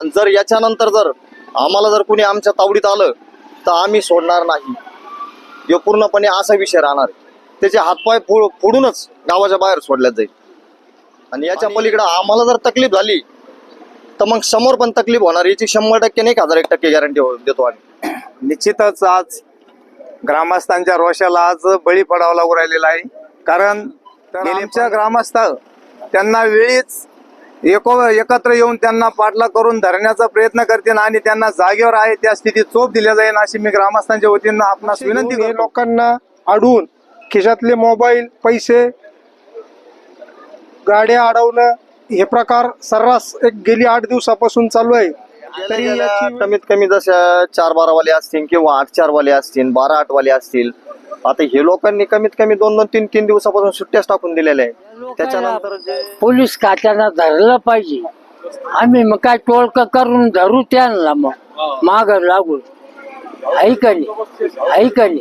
आणि जर याच्यानंतर जर आम्हाला जर कुणी आमच्या तावडीत आलं तर आम्ही सोडणार नाही. हे पूर्णपणे असा विषय राहणार आहे. त्याचे हातपाय फोडूनच गावाच्या बाहेर सोडल्यात जाईल. आणि याच्या पलीकडे आम्हाला जर तकलीफ झाली तर मग समोर पण तकलीफ होणार. याची शंभर टक्के नाही एक हजार एक टक्के गॅरंटी देतो आम्ही. निश्चितच आज ग्रामस्थांच्या रोषाला आज बळी पडावा लागू राहिलेला आहे. कारण आमच्या ग्रामस्थ त्यांना वेळीच एको एकत्र येऊन त्यांना पाठला करून धरण्याचा प्रयत्न करतील आणि त्यांना जागेवर आहे त्या स्थितीत चोप दिल्या जाईल अशी मी ग्रामस्थांच्या वतीनं आपणास विनंती करतो. लोकांना अडवून खिशातले मोबाईल पैसे गाड्या अडवणं हे प्रकार सर्रास एक गेली आठ दिवसापासून चालू आहे. तरी याची कमीत कमी जशा चार बारा वाले असतील किंवा आठ चार वाले असतील बारा आठ वाले असतील आता हे लोकांनी कमीत कमी दोन दोन तीन तीन दिवसापासून सुट्ट्याच टाकून दिलेल्या त्याच्यानंतर जे पोलीस खात्यानं धरलं पाहिजे. आम्ही मग काय टोळक करून धरू त्यांना मग. माग लागून ऐकणी ऐकणी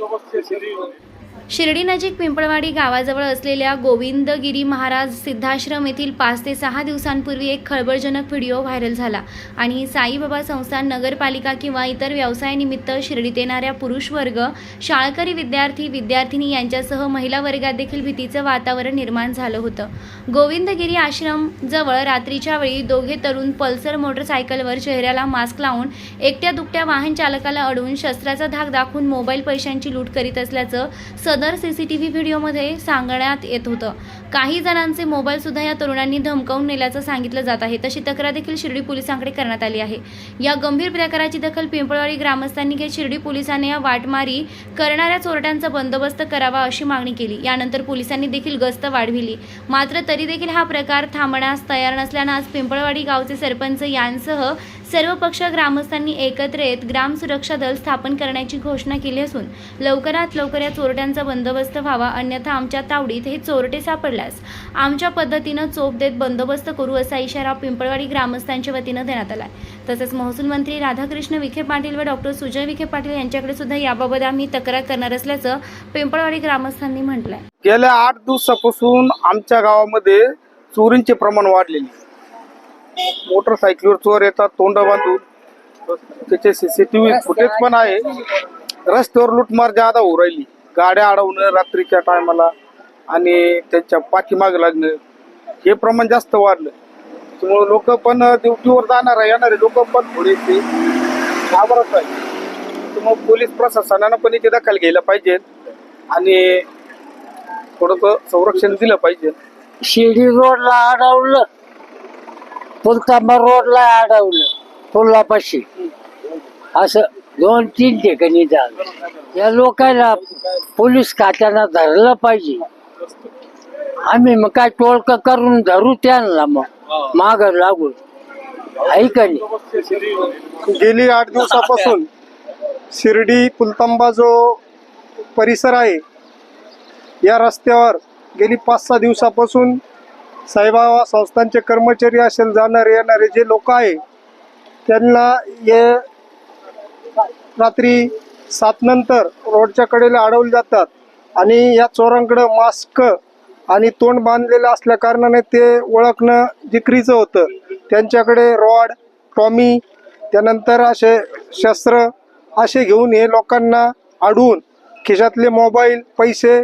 शिर्डीनजीक पिंपळवाडी गावाजवळ असलेल्या गोविंदगिरी महाराज सिद्धाश्रम येथील पाच ते सहा दिवसांपूर्वी एक खळबळजनक व्हिडिओ व्हायरल झाला. आणि साईबाबा संस्थान नगरपालिका किंवा इतर व्यवसायानिमित्त शिर्डीत येणाऱ्या पुरुष वर्ग शाळकरी विद्यार्थी विद्यार्थिनी यांच्यासह महिला वर्गात देखील भीतीचं वातावरण निर्माण झालं होतं. गोविंदगिरी आश्रम जवळ रात्रीच्या वेळी दोघे तरुण पल्सर मोटरसायकलवर चेहऱ्याला मास्क लावून एकट्या दुकट्या वाहन चालकाला अडवून शस्त्राचा धाक दाखवून मोबाईल पैशांची लूट करीत असल्याचं सदर सी सी टी व्ही व्हिडिओमध्ये सांगण्यात येत होतं. काही जणांचे मोबाईलसुद्धा या तरुणांनी धमकावून नेल्याचं सांगितलं जात आहे. तशी तक्रार देखील शिर्डी पोलिसांकडे करण्यात आली आहे. या गंभीर प्रकाराची दखल पिंपळवाडी ग्रामस्थांनी घेत शिर्डी पोलिसांनी या वाटमारी करणाऱ्या चोरट्यांचा बंदोबस्त करावा अशी मागणी केली. यानंतर पोलिसांनी देखील गस्त वाढविली. मात्र तरी देखील हा प्रकार थांबण्यास तयार नसल्यानं आज पिंपळवाडी गावचे सरपंच यांसह सर्व पक्ष ग्रामस्थांनी एकत्र येत ग्राम सुरक्षा दल स्थापन करण्याची घोषणा केली असून लवकरात लवकर या चोरट्यांचा बंदोबस्त व्हावा अन्यथा आमच्या तावडीत हे चोरटे सापडल्यास आमच्या पद्धतीनं चोप देत बंदोबस्त करू असा इशारा पिंपळवाडी ग्रामस्थांच्या वतीनं देण्यात आला तसेच महसूल मंत्री राधाकृष्ण विखे पाटील व डॉक्टर सुजय विखे पाटील यांच्याकडे सुद्धा याबाबत आम्ही तक्रार करणार असल्याचं पिंपळवाडी ग्रामस्थांनी म्हटलंय. गेल्या आठ दिवसापासून आमच्या गावामध्ये चोरींचे प्रमाण वाढलेले मोटरसायकलीवर चोर येतात तोंड बांधून. त्याचे सीसीटीव्ही फुटेज पण आहे. रस्त्यावर लूटमार जादा होऊ राहिली. गाड्या अडवणं रात्रीच्या टायमाला आणि त्यांच्या पाठीमागे लागणं. हे प्रमाण जास्त वाढलं. त्यामुळे लोक पण ड्युटीवर जाणार येणारे लोक पण थोडेसे घाबरत आहे त्यामुळे पोलीस प्रशासनानं पण इथे दखल घ्यायला पाहिजे. आणि थोडंसं संरक्षण दिलं पाहिजे. शिर्डी रोडला अडवलं. पुलतांबा रोडला अडवलं पुलापाशी. असं दोन तीन ठिकाणी झालं. या लोकांना पोलीस खात्यानं धरलं पाहिजे. आम्ही मग काय टोळक करून धरू त्यांना मग. माग लागू. ऐका गेली आठ दिवसापासून शिर्डी पुलतांबा जो परिसर आहे या रस्त्यावर गेली पाच सहा दिवसापासून साईबाबा संस्थांचे कर्मचारी असेल जाणारे येणारे जे लोक आहे त्यांना हे रात्री सात नंतर रोडच्या कडेला अडवले जातात आणि या चोरांकडं मास्क आणि तोंड बांधलेलं असल्या कारणाने ते ओळखणं जिकरीचं होतं. त्यांच्याकडे रॉड टॉमी त्यानंतर असे शस्त्र असे घेऊन हे लोकांना अडवून खिशातले मोबाईल पैसे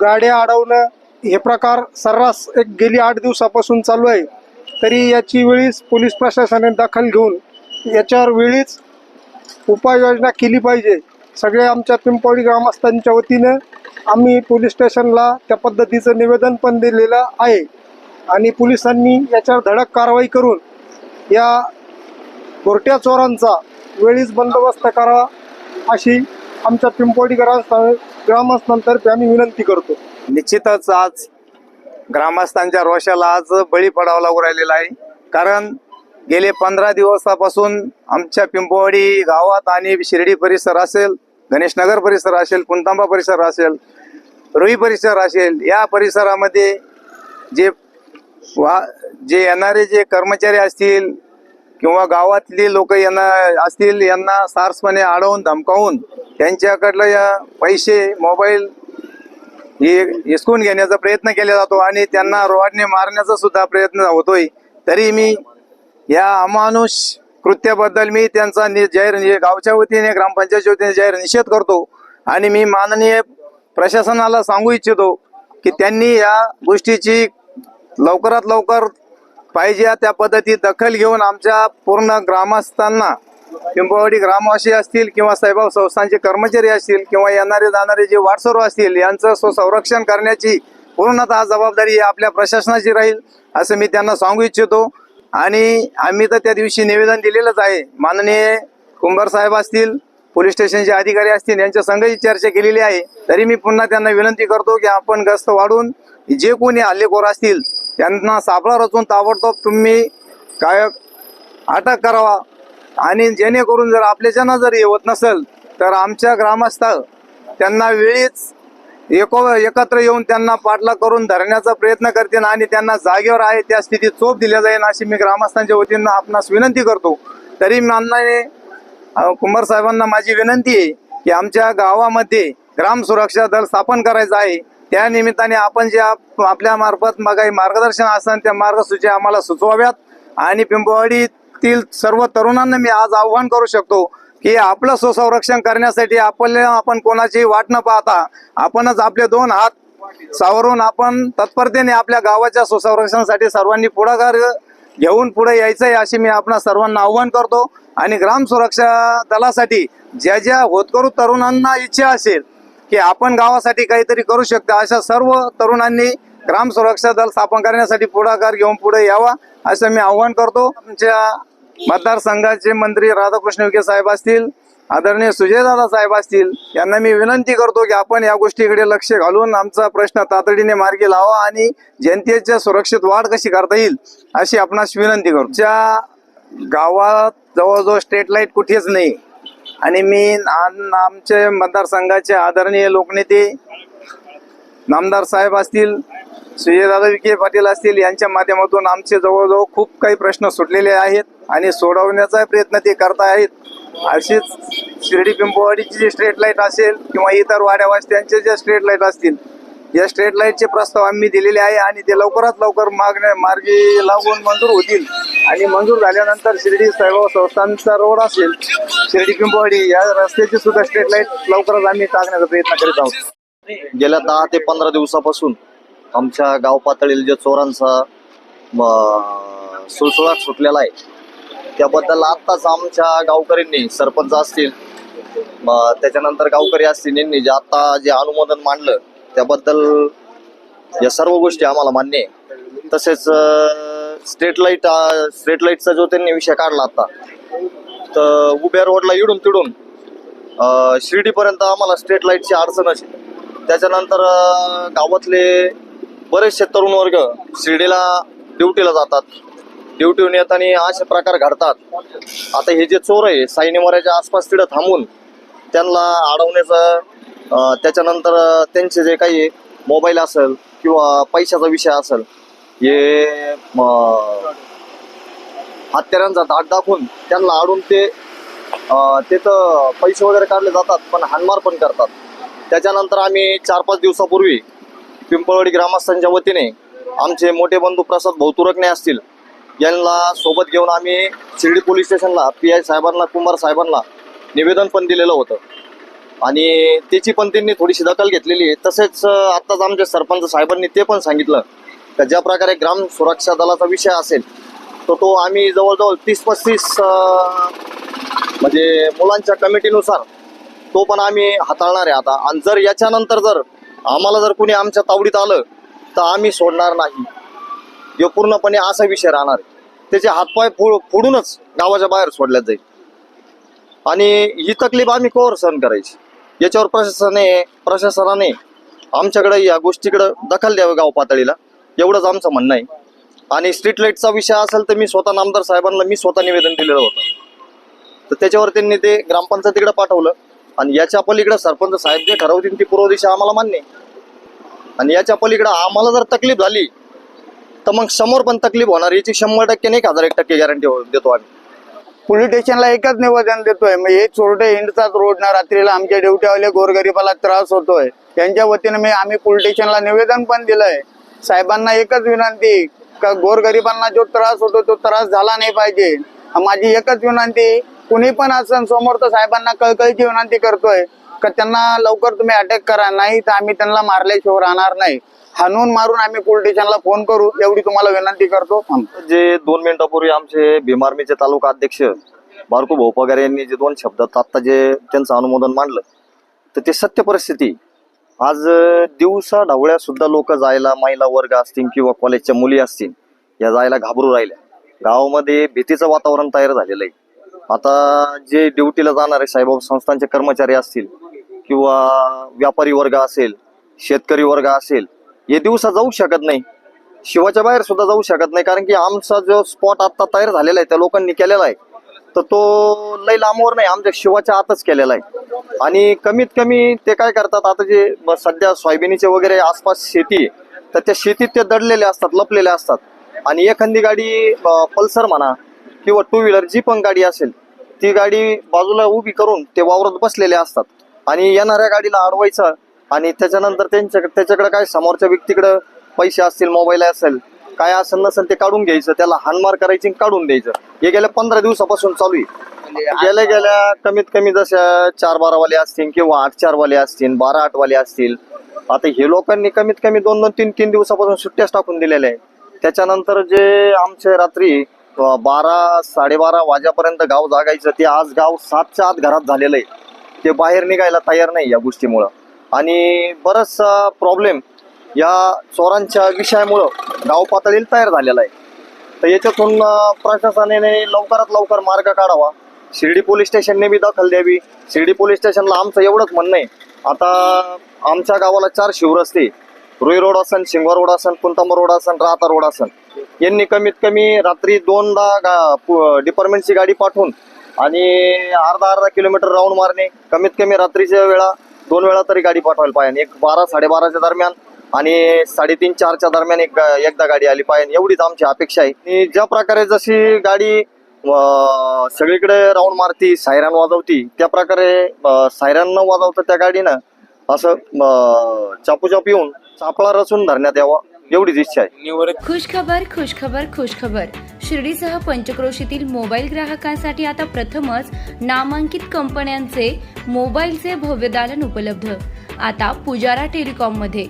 गाड्या अडवणं हे प्रकार सर्रास एक गेली आठ दिवसापासून चालू आहे. तरी याची वेळीच पोलीस प्रशासनाने दखल घेऊन याच्यावर वेळीच उपाययोजना केली पाहिजे. सगळे आमच्या पिंपळी ग्रामस्थांच्या वतीनं आम्ही पोलीस स्टेशनला त्या पद्धतीचं निवेदन पण दिलेलं आहे. आणि पोलिसांनी याच्यावर धडक कारवाई करून या घोरट्या चोरांचा वेळीच बंदोबस्त करावा अशी आमच्या पिंपोडी ग्रामस्थ ग्रामस्थांतर्फे आम्ही विनंती करतो. निश्चितच आज ग्रामस्थांच्या रोषाला आज बळी पडावा लागू राहिलेला आहे. कारण गेले पंधरा दिवसापासून आमच्या पिंपवाडी गावात आणि शिर्डी परिसर असेल गणेशनगर परिसर असेल कुंतांबा परिसर असेल रुई परिसर असेल या परिसरामध्ये जे वा जे येणारे जे कर्मचारी असतील किंवा गावातली लोक येणार असतील यांना सार्सपणे अडवून धमकावून त्यांच्याकडलं या पैसे मोबाईल हे हिसकून घेण्याचा प्रयत्न केला जातो आणि त्यांना रोडने मारण्याचा सुद्धा प्रयत्न होतोय. तरी मी या अमानुष कृत्याबद्दल मी त्यांचा नि- जाहीर गावच्या वतीने ग्रामपंचायतच्या वतीने जाहीर निषेध करतो. आणि मी माननीय प्रशासनाला सांगू इच्छितो की त्यांनी या गोष्टीची लवकरात लवकर पाहिजे त्या पद्धतीत दखल घेऊन आमच्या पूर्ण ग्रामस्थांना पिंपळवाडी ग्रामवासी असतील किंवा साहेबाब संस्थांचे कर्मचारी असतील किंवा येणारे जाणारे जे वाटसरू असतील यांचं स्वसंरक्षण करण्याची पूर्णतः जबाबदारी आपल्या प्रशासनाची राहील असं मी त्यांना सांगू इच्छितो. आणि आम्ही तर त्या दिवशी निवेदन दिलेलंच आहे. माननीय कुंभार साहेब असतील पोलीस स्टेशनचे अधिकारी असतील यांच्या संघही चर्चा केलेली आहे. तरी मी पुन्हा त्यांना विनंती करतो की आपण गस्त वाढून जे कोणी हल्लेखोर असतील त्यांना सापळा रचून ताबडतोब तुम्ही काय अटक करावा. आणि जेणेकरून जर आपल्याच्यानं जर येवत नसेल तर आमच्या ग्रामस्थ त्यांना वेळीच एको एकत्र येऊन त्यांना पाठलाग करून धरण्याचा प्रयत्न करतील आणि त्यांना जागेवर आहे त्या स्थितीत चोप दिल्या जाईल अशी मी ग्रामस्थांच्या वतीनं आपणास विनंती करतो. तरी माननाने कुंभार साहेबांना माझी विनंती आहे की आमच्या गावामध्ये ग्राम सुरक्षा दल स्थापन करायचं आहे. त्या निमित्ताने आपण जे आपल्या मार्फत मग काही मार्गदर्शन असतात त्या मार्गसूची आम्हाला सुचवाव्यात. आणि देशातील सर्व तरुणांना मी आज आव्हान करू शकतो की आपलं स्वसंरक्षण करण्यासाठी आपल्या आपण कोणाची वाट न पाहता आपणच आपले दोन हात सावरून आपण तत्परतेने आपल्या गावाच्या सुसंरक्षणासाठी सर्वांनी पुढाकार घेऊन पुढे यायचं आहे अशी मी आपणा सर्वांना आव्हान करतो. आणि ग्राम सुरक्षा दलासाठी ज्या ज्या होतकरू तरुणांना इच्छा असेल की आपण गावासाठी काहीतरी करू शकतो अशा सर्व तरुणांनी ग्राम सुरक्षा दल स्थापन करण्यासाठी पुढाकार घेऊन पुढे यावा असं मी आव्हान करतो. आमच्या मतदारसंघाचे मंत्री राधाकृष्ण विखे साहेब असतील आदरणीय सुजयदादा साहेब असतील यांना मी विनंती करतो की आपण या गोष्टीकडे लक्ष घालून आमचा प्रश्न तातडीने मार्गी लावा आणि जनतेच्या सुरक्षित वाढ कशी करता येईल अशी आपणास विनंती करतो. ज्या गावात जवळजवळ स्ट्रीट लाइट कुठेच नाही. आणि मी आमचे मतदारसंघाचे आदरणीय लोकनेते नामदार साहेब असतील सुजयदादा विखे पाटील असतील यांच्या माध्यमातून आमचे जवळजवळ खूप काही प्रश्न सुटलेले आहेत आणि सोडवण्याचा प्रयत्न ते करत आहेत. अशीच शिर्डी पिंपवाडीची जी स्ट्रीट लाइट असेल किंवा इतर वाड्या ज्या स्ट्रीट लाइट असतील या स्ट्रीट लाईटचे प्रस्ताव आम्ही दिलेले आहे आणि ते लवकरात लवकर मागण्या मार्गी लागून मंजूर होतील. आणि मंजूर झाल्यानंतर शिर्डी साईबाबा संस्थांचा रोड असेल शिर्डी पिंपवाडी या रस्त्याची सुद्धा स्ट्रीट लाइट लवकरच आम्ही टाकण्याचा प्रयत्न करीत आहोत. गेल्या दहा ते पंधरा दिवसापासून आमच्या गाव पातळीला जे चोरांचा म, सुळसुळाट सुटलेला आहे त्याबद्दल आत्ताच आमच्या गावकऱ्यांनी सरपंच असतील त्याच्यानंतर गावकरी असतील यांनी जे आता जे अनुमोदन मांडलं त्याबद्दल या सर्व गोष्टी आम्हाला मान्य आहे. तसेच स्ट्रीट लाइट स्ट्रीट लाईटचा जो त्यांनी विषय काढला आता तर उभ्या रोडला इडून तिडून शिर्डीपर्यंत आम्हाला स्ट्रीट लाईटची अडचण असेल त्याच्यानंतर गावातले बरेचसे तरुण वर्ग शिर्डीला ड्युटीला जातात. ड्युटीहून येताना असे प्रकार घडतात. आता हे जे चोर आहे साईनेमऱ्याच्या आसपास तिथं थांबून त्यांना अडवण्याचं त्याच्यानंतर त्यांचे जे काही मोबाईल असेल किंवा पैशाचा विषय असेल हे हत्यारांचा धाक दाखवून त्यांना अडून ते तिथं पैसे वगैरे काढले जातात पण हानमार पण करतात. त्याच्यानंतर आम्ही चार पाच दिवसापूर्वी पिंपळवाडी ग्रामस्थांच्या वतीने आमचे मोठे बंधू प्रसाद भौतुरकणे असतील यांना सोबत घेऊन आम्ही शिर्डी पोलीस स्टेशनला पी आय साहेबांना कुंभार साहेबांना निवेदन पण दिलेलं होतं. आणि त्याची पण त्यांनी थोडीशी दखल घेतलेली आहे. तसेच आत्ताच आमच्या सरपंच साहेबांनी ते पण सांगितलं का ज्या प्रकारे ग्राम सुरक्षा दलाचा विषय असेल तर तो आम्ही जवळजवळ तीस पस्तीस म्हणजे मुलांच्या कमिटीनुसार तो पण आम्ही हाताळणार आहे आता. आणि जर याच्यानंतर जर आम्हाला जर कुणी आमच्या तावडीत आलं तर आम्ही सोडणार नाही. हे पूर्णपणे असा विषय राहणार त्याचे हातपाय फोडूनच गावाच्या बाहेर सोडल्यात जाईल. आणि ही तकलीफ आम्ही कोवर सहन करायची? याच्यावर प्रशासनाने प्रशासनाने आमच्याकडे या गोष्टीकडे दखल द्यावी गाव पातळीला. एवढंच आमचं म्हणणं आहे. आणि स्ट्रीट लाईटचा विषय असेल तर मी स्वतः नामदार साहेबांना मी स्वतः निवेदन दिलेलं होतं. तर त्याच्यावर त्यांनी ते ग्रामपंचायतीकडे पाठवलं. आणि याच्या पलीकडे सरपंच साहेब जे ठरवतील ती पूर्व दिशा आम्हाला मान्य आणि याच्या पलीकडे आम्हाला जर तकलीफ झाली तर मग समोर पण तकलीफ होणार. याची शंभर टक्के नाही एक हजार एक टक्के गॅरंटी देतो आम्ही. पोलीस स्टेशनला एकच निवेदन देतोय. मग हे चोरटे हिंडतात रोड ना रात्रीला आमच्या ड्युटीवाले गोरगरीबाला त्रास होतोय. त्यांच्या वतीने मी आम्ही पोलीस स्टेशनला निवेदन पण दिलंय. साहेबांना एकच विनंती का गोरगरिबांना जो त्रास होतो तो त्रास झाला नाही पाहिजे. माझी एकच विनंती कुणी पण असं समोर तर साहेबांना कळकळीची विनंती करतोय का त्यांना लवकर तुम्ही अटॅक करा. नाही तर आम्ही त्यांना मारल्याशिवाय राहणार नाही. हाणून मारून आम्ही पोलीस स्टेशनला फोन करू. एवढी तुम्हाला विनंती करतो. जे दोन मिनिटापूर्वी आमचे भीमार्मीचे तालुका अध्यक्ष बारकू भाऊ पगार यांनी जे दोन शब्दात आता जे त्यांचं अनुमोदन मांडलं तर ते सत्य परिस्थिती. आज दिवसा ढवळ्या सुद्धा लोक जायला महिला वर्ग असतील किंवा कॉलेजच्या मुली असतील या जायला घाबरू राहिल्या. गावामध्ये भीतीचं वातावरण तयार झालेलं आहे. आता जे ड्युटीला जाणारे साईबाबा संस्थांचे कर्मचारी असतील किंवा व्यापारी वर्ग असेल शेतकरी वर्ग असेल हे दिवसा जाऊ शकत नाही. शिवाच्या बाहेर सुद्धा जाऊ शकत नाही कारण की आमचा जो स्पॉट आता तयार झालेला आहे त्या लोकांनी केलेला आहे तर तो लई लांबवर नाही आमच्या शिवाच्या आतच केलेला आहे. आणि कमीत कमी ते काय करतात आता जे सध्या सोयाबीनीचे वगैरे आसपास शेती आहे, तर त्या शेतीत ते दडलेले असतात लपलेले असतात. आणि एखादी गाडी पल्सर म्हणा किंवा टू व्हीलर जी पण गाडी असेल ती गाडी बाजूला उभी करून ते वावरत बसलेले असतात. आणि येणाऱ्या गाडीला अडवायचं आणि त्याच्यानंतर त्यांच्याकडे त्याच्याकडे काय समोरच्या व्यक्तीकडे पैसे असतील मोबाईल असेल काय असेल नसेल ते काढून घ्यायचं. त्याला हानमार करायची काढून द्यायचं. हे गेल्या पंधरा दिवसापासून चालू आहे. गेल्या गेल्या कमीत कमी जशा चार बारा वाले असतील किंवा आठ चार वाले असतील बारा आठ वाले असतील आता हे लोकांनी कमीत कमी दोन दोन तीन तीन दिवसापासून सुट्ट्याच टाकून दिलेल्या आहे त्याच्यानंतर जे आमचे रात्री बारा साडेबारा वाजेपर्यंत गाव जागायचं. ते आज गाव सातच्या आत घरात झालेलं आहे. ते बाहेर निघायला तयार नाही या गोष्टीमुळं. आणि बराचसा प्रॉब्लेम या चोरांच्या विषयामुळं गाव पातळीला तयार झालेला आहे. तर याच्यातून प्रशासनाने लवकरात लवकर मार्ग काढावा. शिर्डी पोलीस स्टेशनने बी दखल द्यावी. शिर्डी पोलीस स्टेशनला आमचं एवढंच म्हणणं आहे. आता आमच्या गावाला चार शिवरस्ते रुई रोड असन शिंगवा रोड असन कुंतांबा रोड असन राहता रोड असन. यांनी कमीत कमी रात्री दोनदा गा डिपार्टमेंटची गाडी पाठवून आणि अर्धा अर्धा किलोमीटर राऊंड मारणे. कमीत कमी रात्रीच्या वेळा दोन वेळा तरी गाडी पाठवायला पाहिजे. एक बारा साडेबाराच्या दरम्यान आणि साडेतीन चारच्या दरम्यान एक एकदा गाडी आली पाहिजे. एवढीच आमची अपेक्षा आहे. आणि ज्या प्रकारे जशी गाडी सगळीकडे राऊंड मारती सायरन वाजवती त्या प्रकारे सायरन न वाजवता त्या गाडीनं असं चापूचाप येऊन चापळा रचून धरण्यात यावा एवढीच इच्छा आहे. खुश खबर खुश खबर खुश खबर शिर्डीसह पंचक्रोशीतील मोबाईल ग्राहकांसाठी आता प्रथमच नामांकित कंपन्यांचे मोबाईलचे भव्य दालन उपलब्ध. आता पुजारा टेलिकॉममध्ये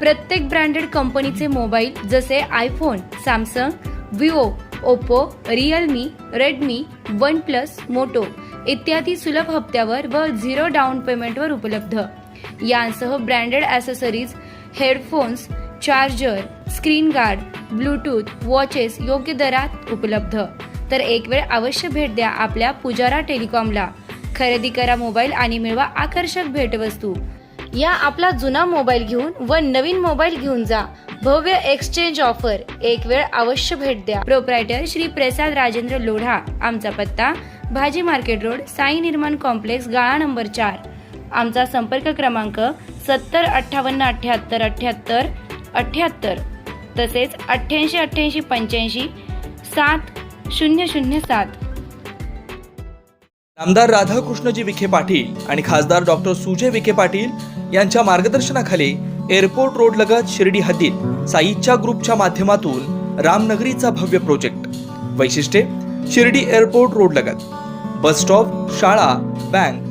प्रत्येक ब्रँडेड कंपनीचे मोबाईल जसे iPhone Samsung Vivo Oppo Realme Redmi OnePlus Moto इत्यादी सुलभ हप्त्यावर व झिरो डाऊन पेमेंटवर उपलब्ध. यांसह branded accessories headphones charger screen guard bluetooth watches योग्य दरात उपलब्ध. तर एक वेळ अवश्य भेट द्या आपल्या पुजारा टेलिकॉमला. खरेदी करा मोबाईल आणि मिळवा आकर्षक भेटवस्तू. या आपला जुना मोबाईल घेऊन व नवीन मोबाईल घेऊन जा. भव्य एक्सचेंज ऑफर एक वेळ अवश्य भेट द्या. प्रोप्रायटर श्री प्रसाद राजेंद्र लोढा. आमचा पत्ता भाजी मार्केट रोड साई निर्माण कॉम्प्लेक्स गाळा नंबर चार. आमचा संपर्क क्रमांक सत्तर अठ्ठावन्न अठ्ठ्याहत्तर अठ्ठ्याहत्तर अठ्ठ्याहत्तर तसेच अठ्ठ्याऐंशी अठ्ठ्याऐंशी पंच्याऐंशी सात शून्य शून्य सात. आमदार राधाकृष्णजी विखे पाटील आणि खासदार डॉक्टर सुजय विखे पाटील यांच्या मार्गदर्शनाखाली एअरपोर्ट रोड लगत शिर्डी हद्दीत साईच्या ग्रुपच्या माध्यमातून रामनगरीचा भव्य प्रोजेक्ट. वैशिष्ट्ये शिर्डी एअरपोर्ट रोड लगत. बस स्टॉप शाळा बँक